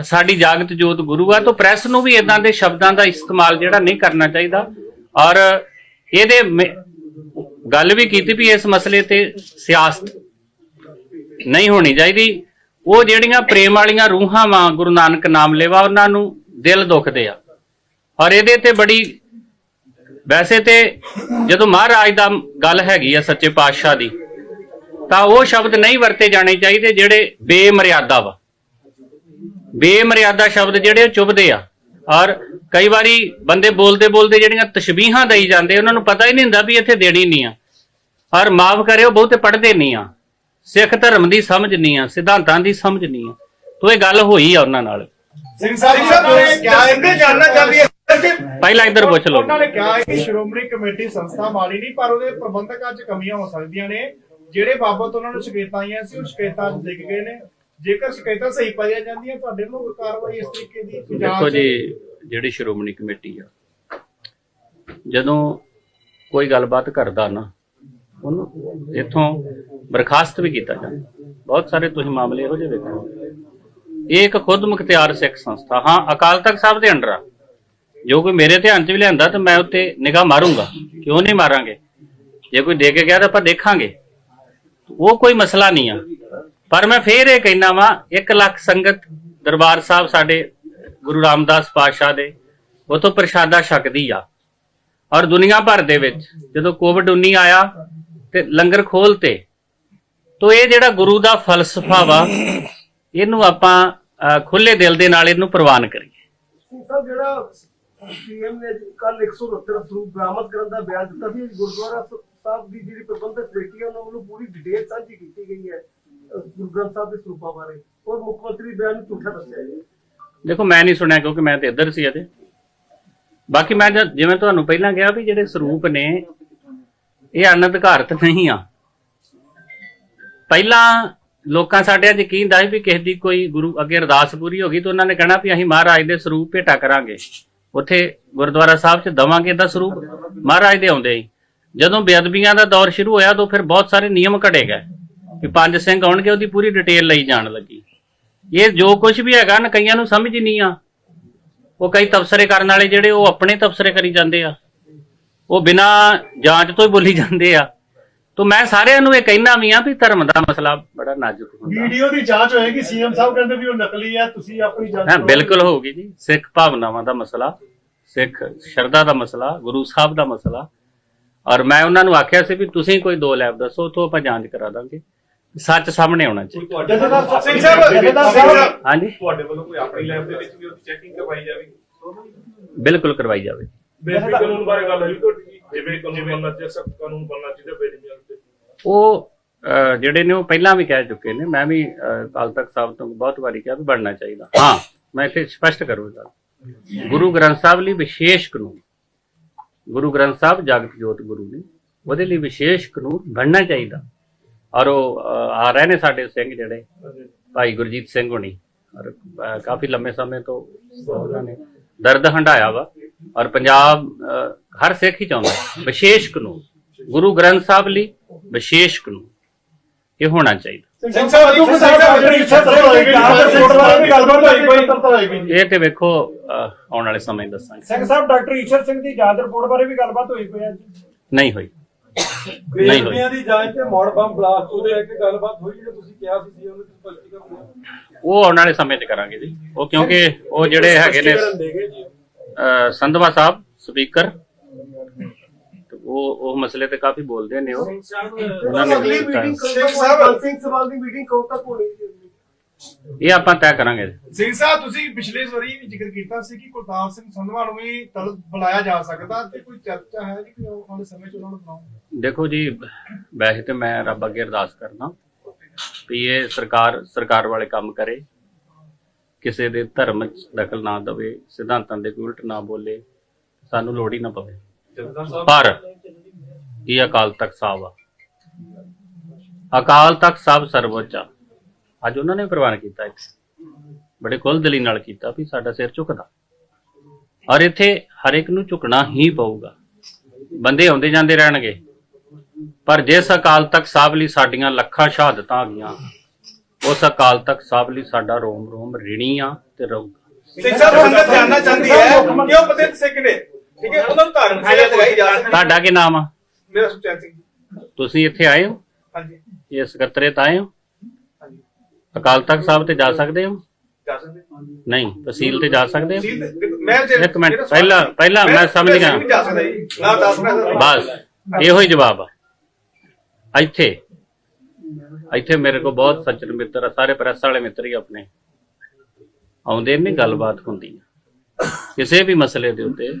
ਸਾਡੀ ਜਾਗਤ ਜੋਤ ਗੁਰੂ ਆ, ਤਾਂ ਪ੍ਰੈਸ ਨੂੰ ਵੀ ਇਦਾਂ ਦੇ ਸ਼ਬਦਾਂ ਦਾ ਇਸਤੇਮਾਲ ਜਿਹੜਾ ਨਹੀਂ ਕਰਨਾ ਚਾਹੀਦਾ। ਔਰ ਇਹਦੇ ਮੇ- ਗੱਲ ਵੀ ਕੀਤੀ ਵੀ ਇਸ ਮਸਲੇ ਤੇ ਸਿਆਸਤ ਨਹੀਂ ਹੋਣੀ ਚਾਹੀਦੀ। ਉਹ ਜਿਹੜੀਆਂ ਪ੍ਰੇਮ ਵਾਲੀਆਂ ਰੂਹਾਂ ਵਾਂ ਗੁਰੂ ਨਾਨਕ ਨਾਮ ਲੈਵਾ ਉਹਨਾਂ ਨੂੰ ਦਿਲ ਦੁਖਦੇ ਆ। ਔਰ ਇਹਦੇ ਤੇ ਬੜੀ ਵੈਸੇ ਤੇ ਜਦੋਂ ਮਹਾਰਾਜ ਦਾ ਗੱਲ ਹੈਗੀ ਆ ਸੱਚੇ ਪਾਤਸ਼ਾਹ ਦੀ, ਤਾਂ ਉਹ ਸ਼ਬਦ ਨਹੀਂ ਵਰਤੇ ਜਾਣੇ ਚਾਹੀਦੇ ਜਿਹੜੇ ਬੇਮਰਿਆਦਾ ਵਾ। ਬੇਮਰਿਆਦਾ ਸ਼ਬਦ ਜਿਹੜੇ ਉਹ ਚੁਭਦੇ ਆ। ਔਰ ਕਈ ਵਾਰੀ ਬੰਦੇ ਬੋਲਦੇ ਬੋਲਦੇ ਜਿਹੜੀਆਂ ਤਸ਼ਬੀਹਾਂ ਦੇਈ ਜਾਂਦੇ ਉਹਨਾਂ ਨੂੰ ਪਤਾ ਹੀ ਨਹੀਂ ਹੁੰਦਾ ਵੀ ਇੱਥੇ ਦੇਣੀ ਨਹੀਂ ਆ। ਔਰ ਮਾਫ ਕਰਿਓ ਬਹੁਤੇ ਪੜ੍ਹਦੇ ਨਹੀਂ ਆ। ਸਿੱਖ ਧਰਮ ਦੀ ਸਮਝ ਨਹੀਂ ਆ ਸਿਧਾਂਤਾਂ ਦੀ ਸਮਝ ਨਹੀਂ ਆ। ਤੋ ਇਹ ਗੱਲ ਹੋਈ ਆ ਉਹਨਾਂ ਨਾਲ। ਸਿੰਘ ਸਾਹਿਬ ਨੇ ਕਿਹਾ ਇਹਨੇ ਜਾਨਣਾ ਚਾਹੁੰਦੀ ਹੈ ਪਹਿਲਾਂ ਇੱਧਰ ਪੁੱਛ ਲਓ। ਉਹਨਾਂ ਨੇ ਕਿਹਾ ਕਿ ਸ਼੍ਰੋਮਣੀ ਕਮੇਟੀ ਸੰਸਥਾ ਮਾੜੀ ਨਹੀਂ ਪਰ ਉਹਦੇ ਪ੍ਰਬੰਧਕਾਂ 'ਚ ਕਮੀਆਂ ਹੋ ਸਕਦੀਆਂ ਨੇ। ਜਿਹੜੇ ਬਾਬਤ ਉਹਨਾਂ ਨੂੰ ਸ਼ਿਕਾਇਤਾਂ ਆਈਆਂ ਸੀ ਉਹ ਸ਼ਿਕਾਇਤਾਂ ਲਿਖ ਗਏ ਨੇ। ਜੇਕਰ ਸ਼ਿਕਾਇਤਾਂ ਸਹੀ ਪਾਈਆਂ ਜਾਂਦੀਆਂ ਤੁਹਾਡੇ ਵੱਲੋਂ ਕਾਰਵਾਈ ਇਸ ਤਰੀਕੇ ਦੀ ਦੇਖੋ ਜੀ ਜਿਹੜੀ ਸ਼੍ਰੋਮਣੀ ਕਮੇਟੀ ਆ ਜਦੋਂ ਕੋਈ ਗੱਲਬਾਤ ਕਰਦਾ ਨਾ ਉਹਨੂੰ ਇੱਥੋਂ ਬਰਖਾਸਤ ਵੀ ਕੀਤਾ ਜਾਂਦਾ। ਬਹੁਤ ਸਾਰੇ ਤੁਸੀਂ ਮਾਮਲੇ ਇਹੋ ਜਿਹੇ ਵੇਖੋ। ਇਹ ਇੱਕ ਖੁਦ ਮੁਖਤਿਆਰ ਸਿੱਖ ਸੰਸਥਾ ਹਾਂ ਅਕਾਲ ਤਖਤ ਸਾਹਿਬ ਦੇ ਅੰਡਰ ਆ। ਜੋ ਕੋਈ ਮੇਰੇ ਧਿਆਨ 'ਚ ਵੀ ਲਿਆਂਦਾ ਤਾਂ ਮੈਂ ਉੱਤੇ ਨਿਗਾਹ ਮਾਰੂੰਗਾ ਕਿਉਂ ਨਹੀਂ ਮਾਰਾਂਗੇ? ਜੇ ਕੋਈ ਦੇ ਕੇ ਗਿਆ ਤਾਂ ਆਪਾਂ ਦੇਖਾਂਗੇ। ਉਹ ਕੋਈ ਮਸਲਾ ਨਹੀਂ ਆ। ਪਰ ਮੈਂ ਫੇਰ ਇਹ ਕਹਿਣਾ ਵਾਂ 1 ਲੱਖ ਸੰਗਤ ਦਰਬਾਰ ਸਾਹਿਬ ਸਾਡੇ ਗੁਰੂ ਰਾਮਦਾਸ ਪਾਤਸ਼ਾਹ ਦੇ, ਉਥੋਂ ਪ੍ਰਸ਼ਾਦਾ ਛਕਦੀ ਆ। ਔਰ ਦੁਨੀਆ ਭਰ ਦੇ ਵਿੱਚ ਜਦੋਂ ਕੋਵਿਡ 19 ਆਇਆ ਤੇ ਲੰਗਰ ਖੋਲਤੇ ਤੋ ਇਹ ਜਿਹੜਾ ਗੁਰੂ ਦਾ ਫਲਸਫਾ ਵਾ, ਇਹਨੂੰ ਆਪਾਂ ਖੁੱਲੇ ਦਿਲ ਦੇ ਨਾਲ ਇਹਨੂੰ ਪ੍ਰਵਾਨ ਕਰੀਏ। ਸਿੰਘ ਜਿਹੜਾ ਸੀਐਮ ਨੇ ਕੱਲ 169 ਸਰੂਪ ਬਰਾਮਦ ਕਰਨ ਦਾ ਬਿਆਨ ਦਿੱਤਾ ਸੀ, ਗੁਰਦੁਆਰਾ ਸਾਹਿਬ ਦੀ ਜਿਹੜੀ ਪ੍ਰਬੰਧਕ ਕਮੇਟੀ ਉਹਨਾਂ ਵੱਲੋਂ ਪੂਰੀ ਡਿਟੇਲ ਸਾਂਝੀ ਕੀਤੀ ਗਈ ਹੈ। ਗੁਰੂ ਗ੍ਰੰਥ ਸਾਹਿਬ ਦੇ ਸਰੂਪਾਂ ਬਾਰੇ। ਔਰ ਮੁੱਖ ਮੰਤਰੀ ਬਿਆਨ ਝੂਠਾ ਦੱਸਿਆ ਜੀ। ਦੇਖੋ, ਮੈਂ ਨਹੀਂ ਸੁਣਿਆ ਕਿਉਂਕਿ ਮੈਂ ਤੇ ਇੱਧਰ ਸੀ ਅਜੇ ਬਾਕੀ ਮੈਂ ਜਿਵੇਂ ਤੁਹਾਨੂੰ ਪਹਿਲਾਂ ਕਿਹਾ ਵੀ ਜਿਹੜੇ ਸਰੂਪ ਨੇ, ਇਹ ਅਨਧਿਕਾਰਤ ਨਹੀਂ ਆ। ਪਹਿਲਾਂ ਲੋਕਾਂ ਸਾਡੇ ਯਕੀਨ ਦਾ ਸੀ ਵੀ ਕਿਸੇ ਦੀ ਕੋਈ ਗੁਰੂ ਅੱਗੇ ਅਰਦਾਸ ਪੂਰੀ ਹੋ ਗਈ ਤਾਂ ਉਹਨਾਂ ਨੇ ਕਹਿਣਾ ਵੀ ਅਸੀਂ ਮਹਾਰਾਜ ਦੇ ਸਰੂਪ ਭੇਟਾ ਕਰਾਂਗੇ। ਉੱਥੇ ਗੁਰਦੁਆਰਾ ਸਾਹਿਬ 'ਚ ਦਵਾਂਗੇ ਦਾ ਸਰੂਪ। ਮਹਾਰਾਜ ਦੇ ਆਉਂਦੇ ਹੀ। ਜਦੋਂ ਬੇਅਦਬੀਆਂ ਦਾ ਦੌਰ ਸ਼ੁਰੂ ਹੋਇਆ ਤਾਂ ਫਿਰ ਬਹੁਤ ਸਾਰੇ ਨਿਯਮ ਘੜੇ ਗਏ। ਵੀ ਪੰਜ ਸਿੰਘ ਆਉਣਗੇ ਉਹਦੀ ਪੂਰੀ ਡਿਟੇਲ ਲਈ ਜਾਣ ਲੱਗੀ। ਇਹ ਜੋ ਕੁਝ ਵੀ ਹੈਗਾ ਨਾ ਕਈਆਂ ਨੂੰ ਸਮਝ ਹੀ ਨਹੀਂ ਆ। ਉਹ ਕਈ ਤਬਸਰੇ ਕਰਨ ਵਾਲੇ ਜਿਹੜੇ ਉਹ ਆਪਣੇ ਤਬਸਰੇ ਕਰੀ ਜਾਂਦੇ ਆ। ਉਹ ਬਿਨਾ ਜਾਂਚ ਤੋਂ ਹੀ ਬੋਲੀ ਜਾਂਦੇ ਆ। ਤੋਂ ਮੈਂ ਸਾਰਿਆਂ ਨੂੰ ਇਹ ਕਹਿਣਾ ਵੀ ਆ ਵੀ ਧਰਮ ਦਾ ਮਸਲਾ ਬੜਾ ਨਾਜ਼ੁਕ ਹੁੰਦਾ। ਵੀਡੀਓ ਦੀ ਜਾਂਚ ਹੋਏਗੀ ਸੀਐਮ ਸਾਹਿਬ ਕਹਿੰਦੇ ਵੀ ਉਹ ਨਕਲੀ ਹੈ ਤੁਸੀਂ ਆਪਣੀ ਜਾਂਚ ਹਾਂ। ਬਿਲਕੁਲ ਹੋਊਗੀ ਜੀ। ਸਿੱਖ ਭਾਵਨਾਵਾਂ ਦਾ ਮਸਲਾ ਸਿੱਖ ਸ਼ਰਧਾ ਦਾ ਮਸਲਾ ਗੁਰੂ ਸਾਹਿਬ ਦਾ ਮਸਲਾ। ਔਰ ਮੈਂ ਉਹਨਾਂ ਨੂੰ ਆਖਿਆ ਸੀ ਵੀ ਤੁਸੀਂ ਕੋਈ ਦੋ ਲੈਬ ਦੱਸੋ ਤੋਂ ਆਪਾਂ ਜਾਂਚ ਕਰਾ ਦਾਂਗੇ। ਸੱਚ ਸਾਹਮਣੇ ਆਉਣਾ ਚਾਹੀਦਾ ਜਥੇਦਾਰ ਸਾਹਿਬ ਸਿੰਘ ਸਾਹਿਬ, ਜਥੇਦਾਰ ਸਿੰਘ ਸਾਹਿਬ। ਸਾਹਿਬ, ਹਾਂਜੀ। ਤੁਹਾਡੇ ਵੱਲੋਂ ਕੋਈ ਆਪਣੀ ਲੈਬ ਦੇ ਵਿੱਚ ਵੀ ਉਹਦੀ ਚੈਕਿੰਗ ਕਰਵਾਈ ਜਾਵੇਗੀ ਬਿਲਕੁਲ ਕਰਵਾਈ ਜਾਵੇ। ਬੇਸਿਕ ਕਾਨੂੰਨ ਬਾਰੇ ਗੱਲ ਹੋਈ ਤੁਹਾਡੀ ਜੀ? ਜਿਵੇਂ ਕਾਨੂੰਨ ਬਣਨਾ ਚਾਹੀਦਾ ਸਖਤ ਕਾਨੂੰਨ ਬਣਨਾ ਚਾਹੀਦਾ ਬੇੜੀਆਂ ਤੇ ਉਹ ਅਹ, ਜਿਹੜੇ ਨੇ ਉਹ ਪਹਿਲਾਂ ਵੀ ਕਹਿ ਚੁੱਕੇ ਨੇ। ਮੈਂ ਵੀ ਅਹ, ਅਕਾਲ ਤਖਤ ਸਾਹਿਬ ਤੋਂ ਬਹੁਤ ਵਾਰੀ ਕਿਹਾ ਵੀ ਬਣਨਾ ਚਾਹੀਦਾ। ਹਾਂ ਮੈਂ ਇੱਥੇ ਸਪਸ਼ਟ ਕਰੂੰਗਾ ਗੁਰੂ ਗ੍ਰੰਥ ਸਾਹਿਬ ਲਈ ਵਿਸ਼ੇਸ਼ ਕਾਨੂੰਨ। ਗੁਰੂ ਗ੍ਰੰਥ ਸਾਹਿਬ ਜਗਤ ਜੋਤ ਗੁਰੂ ਨੇ ਉਹਦੇ ਲਈ ਵਿਸ਼ੇਸ਼ ਕਾਨੂੰਨ ਬਣਨਾ ਚਾਹੀਦਾ। ਔਰ ਉਹ ਆ ਰਹੇ ਨੇ ਸਾਡੇ ਸਿੰਘ ਜਿਹੜੇ। ਭਾਈ ਗੁਰਜੀਤ ਸਿੰਘ ਹੋਣੀ। ਔਰ ਕਾਫੀ ਲੰਮੇ ਸਮੇਂ ਤੋਂ ਉਹਨਾਂ ਨੇ ਦਰਦ ਹੰਡਾਇਆ ਵਾ। ਔਰ ਪੰਜਾਬ ਹਰ ਸਿੱਖ ਹੀ ਚਾਹੁੰਦਾ ਵਿਸ਼ੇਸ਼ ਕਾਨੂੰਨ। ਗੁਰੂ ਗ੍ਰੰਥ ਸਾਹਿਬ ਲਈ ਵਿਸ਼ੇਸ਼ ਕਾਨੂੰਨ। ਇਹ ਹੋਣਾ ਚਾਹੀਦਾ। ਇਹ ਤੇ ਵੇਖੋ ਆਉਣ ਵਾਲੇ ਸਮੇਂ ਦੱਸਾਂਗੇ। ਸਿੰਘ ਸਾਹਿਬ ਡਾਕਟਰ ਈਸ਼ਰ ਸਿੰਘ ਦੀ ਜਾਂਚ ਰਿਪੋਰਟ ਬਾਰੇ ਵੀ ਗੱਲਬਾਤ ਹੋਈ ਕੋਈ ਅੱਜ ਨਹੀਂ ਹੋਈ। ਨਹੀਂ ਹੋਈ। ਦੀ ਜਾਂਚ ਤੇ ਮੋੜ ਬੰਬ ਬਲਾਸਟ ਉਹਦੇ ਇੱਕ ਗੱਲਬਾਤ ਹੋਈ ਜਿਹੜੇ ਤੁਸੀਂ ਕਿਹਾ ਸੀ ਸੀ ਉਹਨੂੰ ਸਪਸ਼ਟੀਕਰਨ ਦਿਓ। ਉਹ ਆਉਣ ਵਾਲੇ ਸਮੇਂ 'ਚ ਕਰਾਂਗੇ ਜੀ। ਉਹ ਕਿਉਂਕਿ ਉਹ ਜਿਹੜੇ ਹੈਗੇ ਨੇ ਸਪਸ਼ਟੀਕਰਨ ਦੇ ਗਏ ਜੀ। ਅਹ, ਸੰਧਵਾ ਸਾਹਿਬ ਸਪੀਕਰ। ਤੇ ਉਹ ਉਹ ਮਸਲੇ ਤੇ ਕਾਫੀ ਬੋਲਦੇ ਨੇ ਉਹ। ਉਹਨਾਂ ਨੇ ਅਗਲੀ ਕੀਤਾ ਹੈ। ਮੀਟਿੰਗ ਸਿੰਘ ਸਾਹਿਬ ਸਿੰਘ ਸਵਾਲ ਦੀ ਮੀਟਿੰਗ ਕਦੋਂ ਤੱਕ ਹੋਣੀ ਹੈ ਇਹ ਆਪਾਂ ਤੈਅ ਕਰਾਂਗੇ। ਸਿੰਘ ਸਾਹਿਬ ਤੁਸੀਂ ਪਿਛਲੇ ਵਾਰੀ ਵੀ ਜ਼ਿਕਰ ਕੀਤਾ ਸੀ ਕਿ ਕੁਲਤਾਰ ਸਿੰਘ ਸੰਧਵਾ ਨੂੰ ਵੀ ਤਲਬ ਬੁਲਾਇਆ ਜਾ ਸਕਦਾ ਤੇ ਕੋਈ ਚਰਚਾ ਹੈ ਜੀ ਕਿ ਆਉਣ ਵਾਲੇ ਸਮੇਂ 'ਚ ਉਹਨਾਂ ਨੂੰ ਬੁਲਾਓ ਦੇਖੋ ਜੀ ਵੈਸੇ ਤੇ ਮੈਂ ਰੱਬ ਅੱਗੇ ਅਰਦਾਸ ਕਰਨਾ ਵੀ ਇਹ ਸਰਕਾਰ ਸਰਕਾਰ ਵਾਲੇ ਕੰਮ ਕਰੇ ਕਿਸੇ ਦੇ ਧਰਮ 'ਚ ਦਖਲ ਨਾ ਦੇਵੇ ਸਿਧਾਂਤਾਂ ਦੇ ਉਲਟ ਨਾ ਬੋਲੇ ਸਾਨੂੰ ਲੋੜ ਹੀ ਨਾ ਪਵੇ। ਪਰ ਇਹ ਅਕਾਲ ਤਖਤ ਸਾਹਿਬ ਆ। ਅਕਾਲ ਤਖਤ ਸਾਹਿਬ ਸਰਵੋੱਚ ਆ। ਅੱਜ ਉਹਨਾਂ ਨੇ ਪ੍ਰਵਾਨ ਕੀਤਾ ਇੱਥੇ ਬੜੇ ਕੁੱਲ ਦਿਲੀ ਨਾਲ ਕੀਤਾ ਵੀ ਸਾਡਾ ਸਿਰ ਝੁਕਦਾ। ਔਰ ਇੱਥੇ ਹਰ ਇੱਕ ਨੂੰ ਝੁਕਣਾ ਹੀ ਪਊਗਾ। ਬੰਦੇ ਆਉਂਦੇ ਜਾਂਦੇ ਰਹਿਣਗੇ। ਪਰ ਜਿਸ ਅਕਾਲ ਤਖਤ ਸਾਹਿਬ ਲਈ ਸਾਡੀਆਂ ਲੱਖਾਂ ਸ਼ਹਾਦਤਾਂ ਆ ਗਈਆਂ ਉਸ ਅਕਾਲ ਤਖਤ ਸਾਹਿਬ ਲਈ ਸਾਡਾ ਰੋਮ ਰੋਮ ਰਿਣੀ ਆ ਤੇ ਰਹੂਗਾ। ਸਿੰਘ ਸਾਹਿਬ ਸੰਗਤ ਜਾਨਣਾ ਚਾਹੁੰਦੀ ਹੈ ਕਿ ਉਹ ਪਤਿਤ ਸਿੰਘ ਨੇ? ਠੀਕ ਹੈ ਉਹਨਾਂ ਨੂੰ ਧਾਰਮਿਕ ਸਜ਼ਾ ਦਿਲਾਈ ਜਾ ਸਕਦੀ ਤੁਹਾਡਾ ਕੀ ਨਾਮ ਆ? ਮੇਰਾ ਸੁਚੈਨ ਸਿੰਘ ਤੁਸੀਂ ਇੱਥੇ ਆਏ ਹੋ? ਹਾਂਜੀ। ਇਹ ਸਕੱਤਰੇਤ ਆਏ ਹੋ? ਅਕਾਲ ਤਖਤ ਸਾਹਿਬ ਤੇ ਜਾ ਸਕਦੇ ਹੋ? ਜਾ ਸਕਦੇ ਹਾਂ। ਨਹੀਂ ਤਹਿਸੀਲ ਤੇ ਜਾ ਸਕਦੇ ਹੋ? ਮੈਂ ਜੇ- ਇੱਕ ਮਿੰਟ, ਸਵਾਲ ਪਹਿਲਾਂ-। ਪਹਿਲਾਂ ਮੈਂ ਸਮਝ ਗਿਆ। ਵੀ ਜਾ ਸਕਦਾ ਜੀ। ਨਾ ਦੱਸ ਮੈਂ ਬਸ ਇਹੋ ਹੀ ਜਵਾਬ ਆ। ਇੱਥੇ ਇੱਥੇ ਮੇਰੇ ਕੋਲ ਬਹੁਤ ਸੱਜਣ ਮਿੱਤਰ ਆ ਸਾਰੇ ਪ੍ਰੈਸ ਵਾਲੇ ਮਿੱਤਰ ਹੀ ਆਪਣੇ। ਆਉਂਦੇ ਨੇ ਗੱਲਬਾਤ ਹੁੰਦੀ। ਆ ਕਿਸੇ ਵੀ ਮਸਲੇ ਦੇ ਉੱਤੇ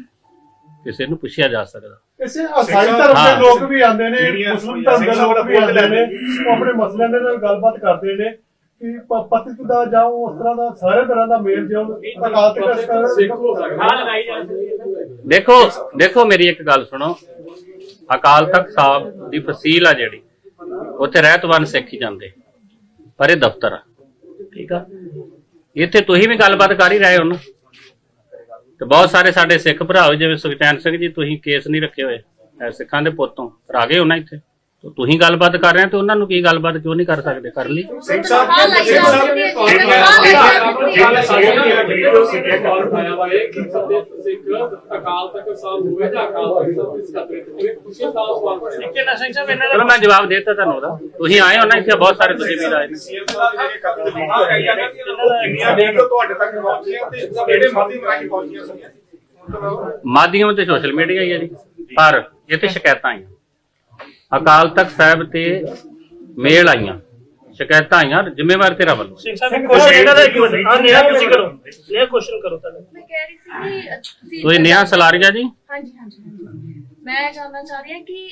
ਕਿਸੇ ਨੂੰ ਪੁੱਛਿਆ ਜਾ ਸਕਦਾ। ਇਸੇ ਅਸਾਈ ਧਰਮ ਹਾਂ। ਦੇ ਲੋਕ ਵੀ ਆਉਂਦੇ ਨੇ ਜਿਹੜੀਆਂ ਮੁਸਲਿਮ ਧਰਮ ਦੇ ਲੋਕ ਵੀ ਆਉਂਦੇ ਨੇ ਲੈਂਦੇ ਉਹ ਆਪਣੇ ਮਸਲਿਆਂ ਦੇ ਨਾਲ ਗੱਲਬਾਤ ਕਰਦੇ ਨੇ। ਕਿ ਪ- ਪਤਿਤ ਦਾ ਜਾਂ ਉਸ ਤਰ੍ਹਾਂ ਦਾ ਸਾਰੇ ਤਰ੍ਹਾਂ ਦਾ ਮੇਲ ਜੋਲ ਅਕਾਲ ਤਖਤ ਸਿੱਖ ਹੋ ਦੇਖੋ ਦੇਖੋ ਮੇਰੀ ਇੱਕ ਗੱਲ ਸੁਣੋ। ਅਕਾਲ ਤਖਤ ਸਾਹਿਬ ਦੀ ਫਸੀਲ ਆ ਜਿਹੜੀ ਉੱਥੇ ਰਹਿਤਵੰਨ ਸਿੱਖ ਹੀ ਜਾਂਦੇ ਪਰ ਇਹ ਦਫ਼ਤਰ ਆ। ਠੀਕ ਆ? ਇੱਥੇ ਤੁਸੀਂ ਵੀ ਗੱਲਬਾਤ ਕਰ ਹੀ ਰਹੇ ਹੋ ਨਾ। ਤੇ ਬਹੁਤ ਸਾਰੇ ਸਾਡੇ ਸਿੱਖ ਭਰਾ ਜਿਵੇਂ ਸੁਖਚੈਨ ਸਿੰਘ ਜੀ ਤੁਸੀਂ ਕੇਸ ਨਹੀਂ ਰੱਖੇ ਹੋਏ ਸਿੱਖਾਂ ਦੇ ਪੁੱਤੋਂ ਗਏ ਹੋ ਨਾ ਇੱਥੇ। ਤੁਸੀਂ ਗੱਲਬਾਤ ਕਰ ਰਹੇ ਹੋ ਤੇ ਉਹਨਾਂ ਨੂੰ ਕੀ ਗੱਲਬਾਤ ਕਿਉਂ ਨਹੀਂ ਕਰ ਸਕਦੇ? ਕਰ ਲਈ। ਸਿੰਘ ਸਾਹਿਬ ਹਾਂ, ਲਾਈ ਸਿੰਘ ਸਾਹਿਬ ਜਾਂਦੀ ਹੈ। ਜਿਹੜੀਆਂ- ਹਾਂ, ਲਾਈ ਜਿਹੜੀਆਂ- ਜਾਂਦੀ ਹੈ। ਜਿਹੜੀਆਂ ਵੀਡੀਓ ਸੀਗੇ ਕਾਲ ਆਇਆ ਵਾ ਇਹ ਕਿ ਸਦੇ ਸਿੱਖ ਅਕਾਲ ਤਖਤ ਸਾਹਿਬ ਹੋਵੇ ਜਾਂ ਅਕਾਲ ਤਖਤ ਸਾਹਿਬ ਇਸ ਖਤਰੇ ਤੇ ਕੋਈ ਪੁੱਛੇ ਤਾਂ ਸਵਾਲ ਬਣਿਆ ਚਲੋ ਮੈਂ ਜਵਾਬ ਦੇ ਦਿੱਤਾ ਤੁਹਾਨੂੰ ਉਹਦਾ। ਤੁਸੀਂ ਆਏ ਹੋ ਨਾ ਇੱਥੇ ਬਹੁਤ ਸਾਰੇ ਤੁਸੀਂ ਵੀ ਆਏ ਨੇ। ਸੀਐਮ ਸਾਹਿਬ ਜਿਹੜੇ ਕਤਲ ਦੀ ਵੀਡੀਓ ਆਈਆਂ ਨੇ ਉਹ ਕਿੰਨੀਆਂ ਵੀਡੀਓ ਤੁਹਾਡੇ ਤੱਕ ਪਹੁੰਚੀਆਂ ਤੇ ਕਿਹੜੇ ਮਾਧਿਅਮ ਰਾਹੀਂ ਪਹੁੰਚੀਆਂ ਸਨ ਮਾਧਿਅਮ ਤੇ ਸੋਸ਼ਲ ਮੀਡੀਆ ਹੀ ਹੈ ਜੀ। ਪਰ ਇਹ ਤੇ ਸ਼ਿਕਾਇਤਾਂ ਆਈਆਂ। ਅਕਾਲ ਤਖਤ ਸਾਹਿਬ ਤੇ ਮੇਲ ਆਈਆਂ ਸ਼ਿਕਾਇਤਾਂ ਆਈਆਂ ਜ਼ਿੰਮੇਵਾਰ ਤੇਰਾ ਵੱਲੋਂ। ਮੈਂ ਕਹਿ ਰਹੀ ਸੀ ਕਿ ਅ, ਤੁਸੀਂ ਤੁਸੀਂ ਨੇਹਾ ਸਲਾਰੀਆ ਜੀ? ਹਾਂਜੀ ਹਾਂਜੀ ਹਾਂਜੀ। ਮੈਂ ਜਾਣਨਾ ਚਾਹ ਰਹੀ ਹਾਂ ਕਿ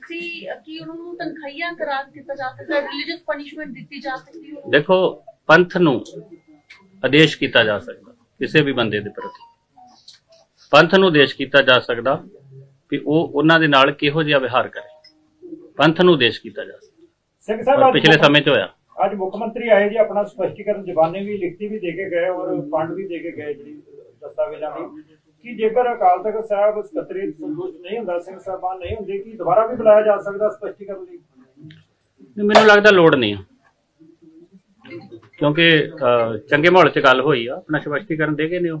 ਤੁਸੀਂ ਕੀ ਉਹਨਾਂ ਨੂੰ ਤਨਖਾਹੀਆਂ ਕਰਾ ਦਿੱਤਾ ਜਾ ਸਕਦਾ ਰਿਲੀਜੀਅਸ ਪਨਿਸ਼ਮੈਂਟ ਦਿੱਤੀ ਜਾ ਸਕਦੀ ਹੈ ਦੇਖੋ ਪੰਥ ਨੂੰ ਆਦੇਸ਼ ਕੀਤਾ ਜਾ ਸਕਦਾ ਕਿਸੇ ਵੀ ਬੰਦੇ ਦੇ ਪ੍ਰਤੀ। ਪੰਥ ਨੂੰ ਆਦੇਸ਼ ਕੀਤਾ ਜਾ ਸਕਦਾ ਕਿ ਉਹ ਉਹਨਾਂ ਦੇ ਨਾਲ ਕਿਹੋ ਜਿਹਾ ਵਿਹਾਰ ਕਰੇ। ਪੰਥ ਨੂੰ ਆਦੇਸ਼ ਕੀਤਾ ਜਾ ਸਕਦਾ। ਸਿੰਘ ਔਰ ਪਿਛਲੇ ਸਮੇਂ 'ਚ ਹੋਇਆ ਅੱਜ ਮੁੱਖ ਮੰਤਰੀ ਆਏ ਜੀ ਆਪਣਾ ਸਪਸ਼ਟੀਕਰਨ ਜ਼ਬਾਨੀ ਵੀ ਲਿਖਤੀ ਵੀ ਦੇ ਕੇ ਗਏ ਔਰ ਫੰਡ ਵੀ ਦੇ ਕੇ ਗਏ ਜਿਹੜੀ ਦਸਤਾਵੇਜ਼ਾਂ ਦੀ ਕਿ ਜੇਕਰ ਅਕਾਲ ਤਖਤ ਸਾਹਿਬ ਸਕੱਤਰੀ ਸੰਤੁਸ਼ਟ ਨਹੀਂ ਹੁੰਦਾ ਸਿੰਘ ਸਾਹਿਬਾਨ ਨਹੀਂ ਹੁੰਦੇ ਕਿ ਦੁਬਾਰਾ ਵੀ ਬੁਲਾਇਆ ਜਾ ਸਕਦਾ ਸਪਸ਼ਟੀਕਰਨ ਲਈ? ਨਹੀਂ, ਮੈਨੂੰ ਲੱਗਦਾ ਲੋੜ ਨਹੀਂ ਆ। ਕਿਉਂਕਿ ਅਹ, ਚੰਗੇ ਮਾਹੌਲ 'ਚ ਗੱਲ ਹੋਈ ਆ ਆਪਣਾ ਸਪਸ਼ਟੀਕਰਨ ਦੇ ਗਏ ਨੇ ਉਹ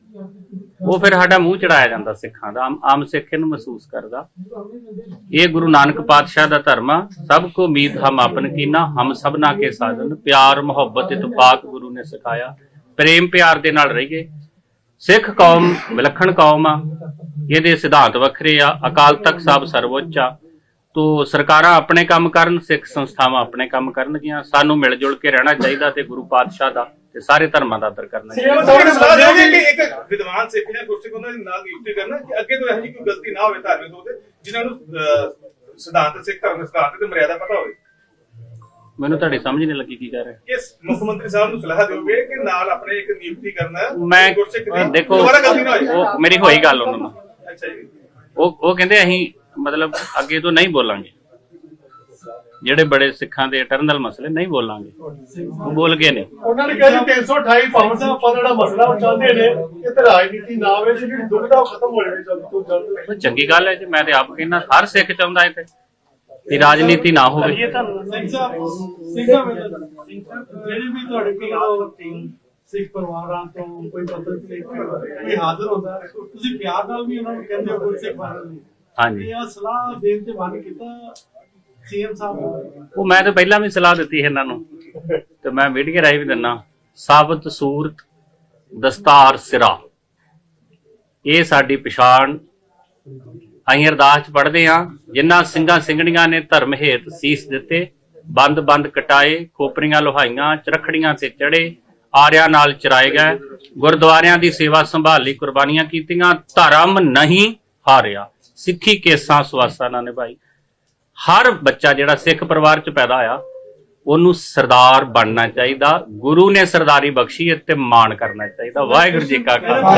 ਉਹ ਫਿਰ ਸਾਡਾ ਮੂੰਹ ਚੜਾਇਆ ਜਾਂਦਾ ਸਿੱਖਾਂ ਦਾ, ਆਮ- ਆਮ ਸਿੱਖ ਇਹਨੂੰ ਮਹਿਸੂਸ ਕਰਦਾ। ਇਹ ਗੁਰੂ ਨਾਨਕ ਪਾਤਸ਼ਾਹ ਦਾ ਧਰਮ ਆ, ਸਭ ਕੋ ਉਮੀਦ ਹਮ ਆਪਨ ਕੀਨਾ, ਹਮ ਸਭਨਾ ਕੇ ਸਾਜਨ ਪਿਆਰ, ਮੁਹੱਬਤ ਇਤਫਾਕ ਗੁਰੂ ਨੇ ਸਿਖਾਇਆ। ਪ੍ਰੇਮ ਪਿਆਰ ਦੇ ਨਾਲ ਰਹੀਏ। ਸਿੱਖ ਕੌਮ ਵਿਲੱਖਣ ਕੌਮ ਆ, ਇਹਦੇ ਸਿਧਾਂਤ ਵੱਖਰੇ ਆ, ਅਕਾਲ ਤਖਤ ਸਾਹਿਬ ਸਰਵਉੱਚ ਆ। ਤੋ ਸਰਕਾਰਾਂ ਆਪਣੇ ਕੰਮ ਕਰਨ, ਸਿੱਖ ਸੰਸਥਾਵਾਂ ਆਪਣੇ ਕੰਮ ਕਰਨਗੀਆਂ, ਸਾਨੂੰ ਮਿਲ ਜੁਲ ਕੇ ਰਹਿਣਾ ਚਾਹੀਦਾ ਤੇ ਗੁਰੂ ਪਾਤਸ਼ਾਹ ਦਾ ਤੇ ਸਾਰੇ ਧਰਮਾਂ ਦਾ ਆਦਰ ਕਰਨਾ ਚਾਹੀਦਾ ਸੀਐਮ ਸਾਹਿਬ ਨੇ ਸਲਾਹ ਦਿਓਗੇ ਕਿ ਇੱਕ ਵਿਦਵਾਨ ਸਿੱਖ ਜਾਂ ਗੁਰਸਿੱਖ ਉਹਨਾਂ ਦੇ ਨਾਲ ਨਿਯੁਕਤੀ ਕਰਨਾ ਕਿ ਅੱਗੇ ਤੋਂ ਇਹੋ ਜਿਹੀ ਕੋਈ ਗਲਤੀ ਨਾ ਹੋਵੇ ਧਾਰਮਿਕ ਤੌਰ ਤੇ ਜਿਨ੍ਹਾਂ ਨੂੰ ਸਿਧਾਂਤ ਸਿੱਖ ਧਰਮ ਦੇ ਸਿਧਾਂਤ ਤੇ ਮਰਿਆਦਾ ਪਤਾ ਹੋਵੇ। ਮੈਨੂੰ ਤੁਹਾਡੀ ਸਮਝ ਨਹੀਂ ਲੱਗੀ ਕੀ ਕਹਿ ਰਹੇ। ਕਿਸ ਮੁੱਖ ਮੰਤਰੀ ਸਾਹਿਬ ਨੂੰ ਸਲਾਹ ਦਿਓਗੇ ਕਿ ਨਾਲ ਆਪਣੇ ਇੱਕ ਨਿਯੁਕਤੀ ਕਰਨਾ ਮੈਂ ਗੁਰਸਿੱਖ ਦੀ? ਦੇਖੋ ਉਹ ਮੇਰੀ ਹੋਈ ਗੱਲ ਉਹਨਾਂ ਨਾਲ। ਅੱਛਾ ਜੀ। ਉਹ ਉਹ ਕਹਿੰਦੇ ਅਸੀਂ ਮਤਲਬ ਅੱਗੇ ਤੋਂ ਨਹੀਂ ਬੋਲਾਂਗੇ। ਜਿਹੜੇ ਬੜੇ ਸਿੱਖਾਂ ਦੇ ਇਟਰਨਲ ਮਸਲੇ ਨਹੀਂ ਬੋਲਾਂਗੇ। ਉਹ ਬੋਲ ਗਏ ਨੇ ਉਹਨਾਂ ਨੇ ਕਿਹਾ ਜੀ 328 ਪਾਉਂਡ ਦਾ ਆਪਾਂ ਜਿਹੜਾ ਮਸਲਾ ਉਹ ਚਾਹੁੰਦੇ ਨੇ ਕਿ ਤੇ ਰਾਜਨੀਤੀ ਨਾ ਹੋਵੇ ਤੇ ਜਿਹੜੀ ਦੁਬਿਧਾ ਉਹ ਖਤਮ ਹੋ ਜਾਵੇ ਜਲਦੀ ਤੋਂ ਜਲਦ ਚੰਗੀ ਗੱਲ ਹੈ ਜੀ ਮੈਂ ਤੇ ਆਪ ਕਹਿੰਦਾ ਹਰ ਸਿੱਖ ਚਾਹੁੰਦਾ ਇੱਥੇ ਕਿ ਰਾਜਨੀਤੀ ਨਾ ਹੋਵੇ। ਸਿੰਘ ਸਾਹਿਬ ਸਿੰਘ ਸਾਹਿਬ ਸਿੰਘ ਸਾਹਿਬ ਜਿਹੜੇ ਵੀ ਤੁਹਾਡੇ ਕੋਲ ਸਿੱਖ ਪਰਿਵਾਰਾਂ ਤੋਂ ਕੋਈ ਪਤਨ ਸਿੱਖ ਕੋਈ ਹਾਜ਼ਰ ਹੁੰਦਾ ਤੁਸੀਂ ਪਿਆਰ ਨਾਲ ਵੀ ਉਹਨਾਂ ਨੂੰ ਕਹਿੰਦੇ ਹੋ ਸਿੱਖ ਨਹੀਂ। ਹਾਂਜੀ। ਇਹ ਸਲਾਹ ਦੇਣ ਤੇ ਮਨ ਕੀਤਾ ਸੀਐਮ ਸਾਹਿਬ ਉਹ ਮੈਂ ਤਾਂ ਪਹਿਲਾਂ ਵੀ ਸਲਾਹ ਦਿੱਤੀ ਸੀ ਇਹਨਾਂ ਨੂੰ। ਤੇ ਮੈਂ ਮੀਡੀਆ ਰਾਹੀਂ ਵੀ ਦਿੰਨਾ, ਸਾਬਤ ਸੂਰਤ, ਦਸਤਾਰ ਸਿਰਾ। ਇਹ ਸਾਡੀ ਪਛਾਣ। ਅਸੀਂ ਅਰਦਾਸ ਚ ਪੜ੍ਹਦੇ ਆ ਜਿਨ੍ਹਾਂ ਸਿੰਘਾਂ ਸਿੰਘਣੀਆਂ ਨੇ ਧਰਮ ਹੇਤ ਸੀਸ ਦਿੱਤੇ, ਬੰਦ ਬੰਦ ਕਟਾਏ, ਖੋਪਰੀਆਂ ਲੋਹਾਈਆਂ, ਚਰਖੜੀਆਂ ਤੇ ਚੜੇ, ਆਰਿਆਂ ਨਾਲ ਚਰਾਏ ਗਏ, ਗੁਰਦੁਆਰਿਆਂ ਦੀ ਸੇਵਾ ਸੰਭਾਲੀ, ਕੁਰਬਾਨੀਆਂ ਕੀਤੀਆਂ, ਧਰਮ ਨਹੀਂ ਹਾਰਿਆ। ਸਿੱਖੀ ਕੇਸਾਂ ਸਵਾਸਾਂ ਨਾਲ ਨਿਭਾਈ। ਹਰ ਬੱਚਾ ਜਿਹੜਾ ਸਿੱਖ ਪਰਿਵਾਰ ਚ ਪੈਦਾ ਹੋਇਆ, ਉਹਨੂੰ ਸਰਦਾਰ ਬਣਨਾ ਚਾਹੀਦਾ, ਗੁਰੂ ਨੇ ਸਰਦਾਰੀ ਬਖਸ਼ੀ ਹੈ ਤੇ ਮਾਣ ਕਰਨਾ ਚਾਹੀਦਾ। ਵਾਹਿਗੁਰੂ ਜੀ ਕਾ ਖਾਲਸਾ।